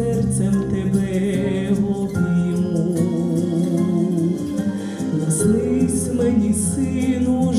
серцем тебе обніму. наслись мені, сину.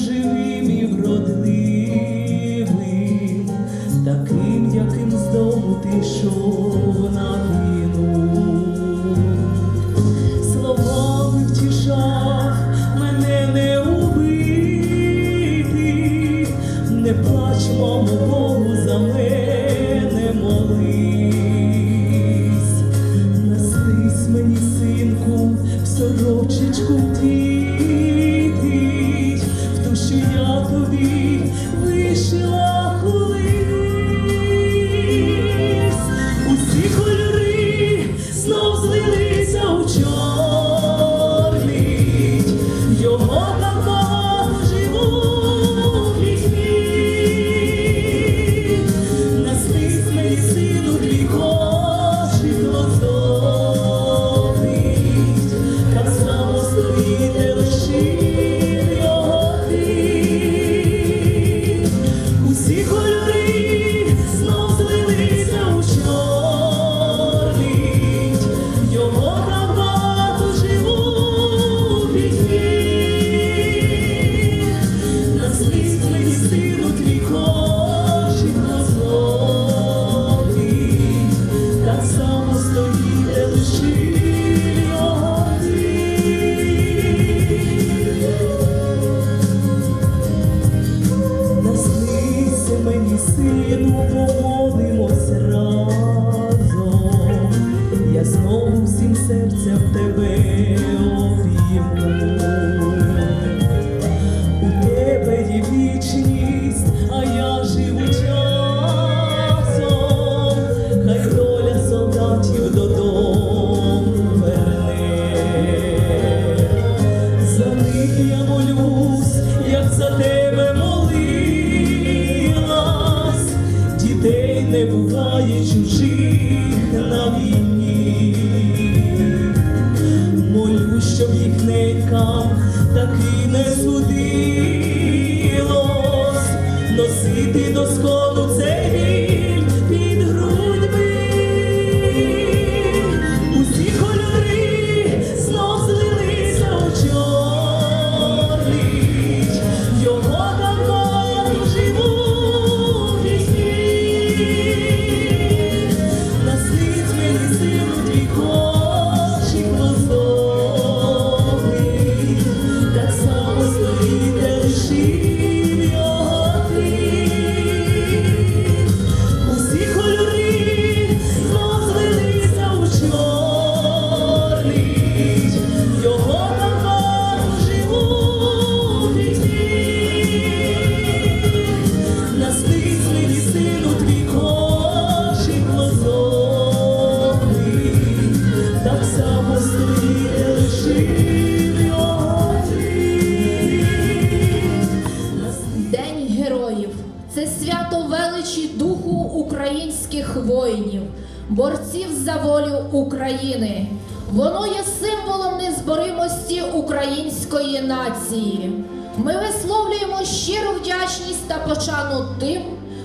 Духу українських воїнів, борців за волю України. Воно є символом незборимості української нації. Ми висловлюємо щиру вдячність та пошану тим,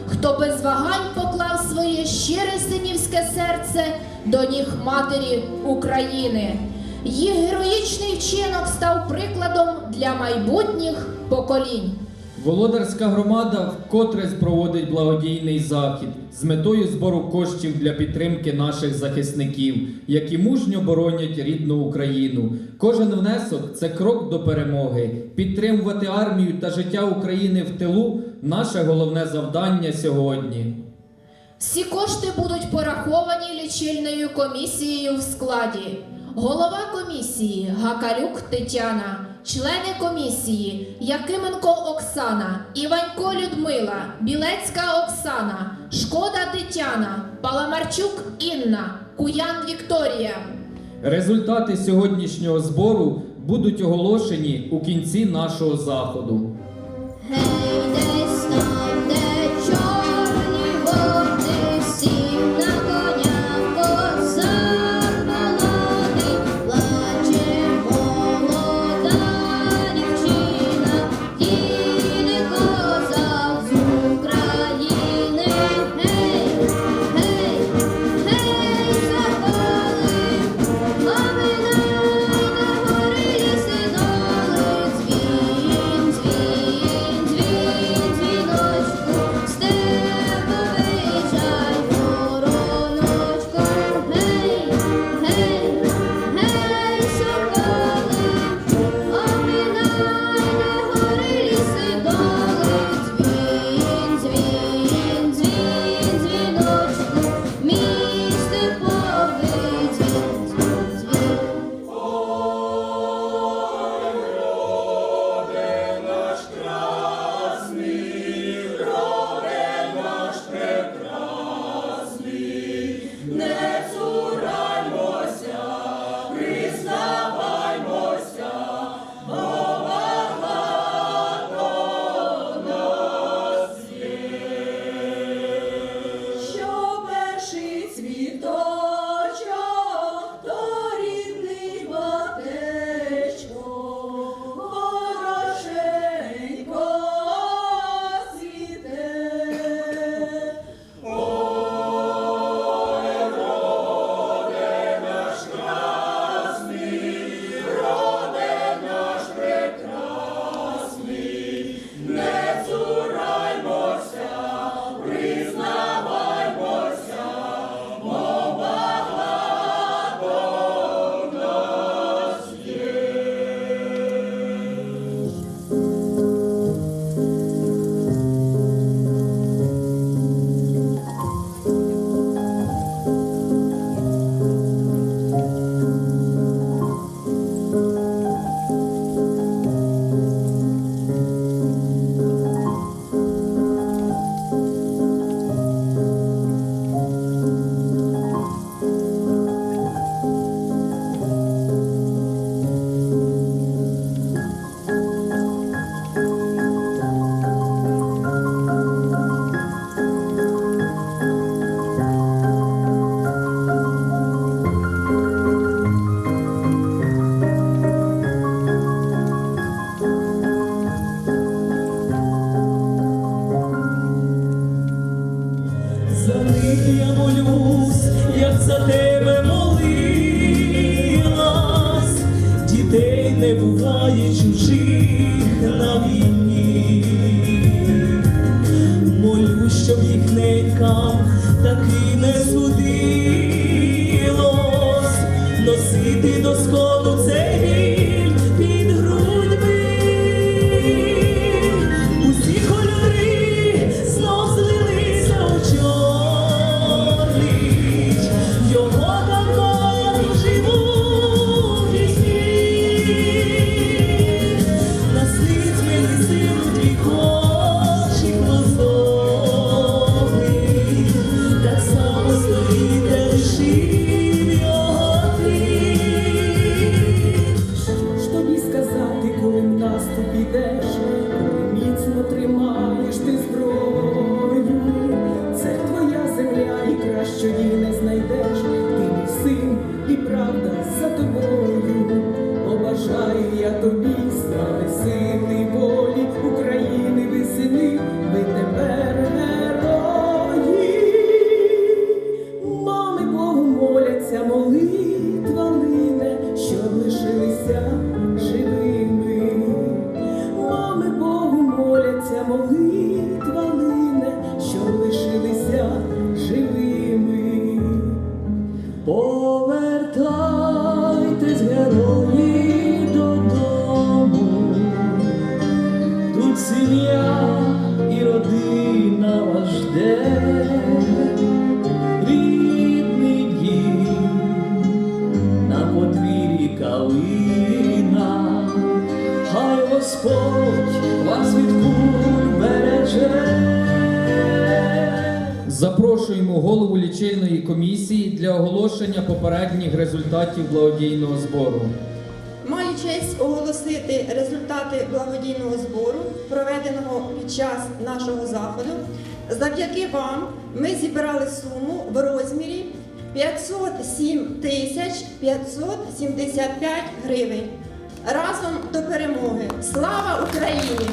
хто без вагань поклав своє щире синівське серце до ніг матері України. Їх героїчний вчинок став прикладом для майбутніх поколінь. Володарська громада вкотре проводить благодійний захід з метою збору коштів для підтримки наших захисників, які мужньо боронять рідну Україну. Кожен внесок це крок до перемоги. Підтримувати армію та життя України в тилу наше головне завдання сьогодні. Всі кошти будуть пораховані лічильною комісією в складі. Голова комісії Гакалюк Тетяна, члени комісії Якименко Оксана, Іванько Людмила, Білецька Оксана, Шкода Тетяна, Паламарчук Інна, Куян Вікторія. Результати сьогоднішнього збору будуть оголошені у кінці нашого заходу. Гей, десь там, де чорні води, квітникам такий не і її не знайдеш. Ти мій син, і правда за тобою. Побажаю я тобі Запрошуємо голову лічильної комісії для оголошення попередніх результатів благодійного збору. Маю честь оголосити результати благодійного збору, проведеного під час нашого заходу. Завдяки вам ми зібрали суму в розмірі 507 тисяч 575 гривень. Разом до перемоги! Слава Україні!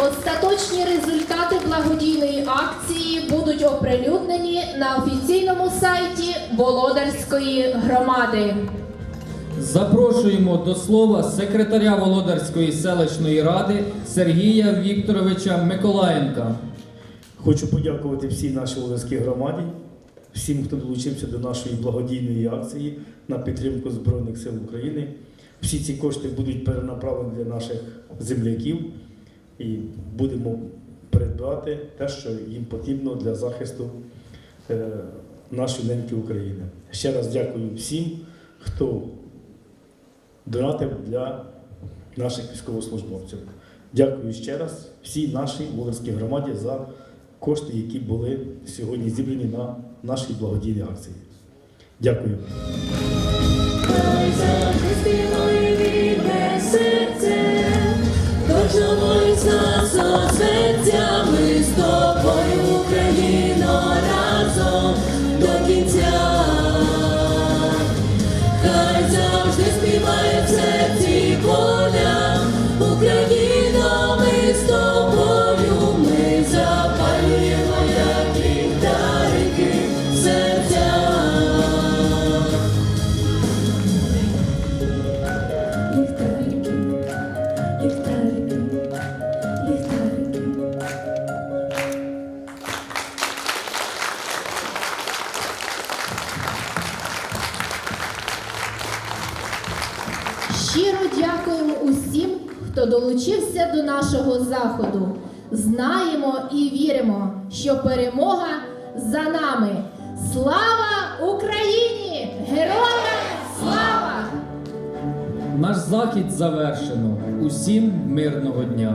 Остаточні результати благодійної акції будуть оприлюднені на офіційному сайті Володарської громади. Запрошуємо до слова секретаря Володарської селищної ради Сергія Вікторовича Миколаєнка. Хочу подякувати всій нашій Волинській громаді, всім, хто долучився до нашої благодійної акції на підтримку Збройних сил України. Всі ці кошти будуть перенаправлені для наших земляків і будемо придбати те, що їм потрібно для захисту е, нашої неньки України. Ще раз дякую всім, хто донатив для наших військовослужбовців. Дякую ще раз всій нашій Волинській громаді за кошти, які були сьогодні зібрані на нашій благодійній акції. Дякую. Щиро дякуємо усім, хто долучився до нашого заходу. Знаємо і віримо, що перемога за нами. Слава Україні! Героям слава! Наш захід завершено. Усім мирного дня!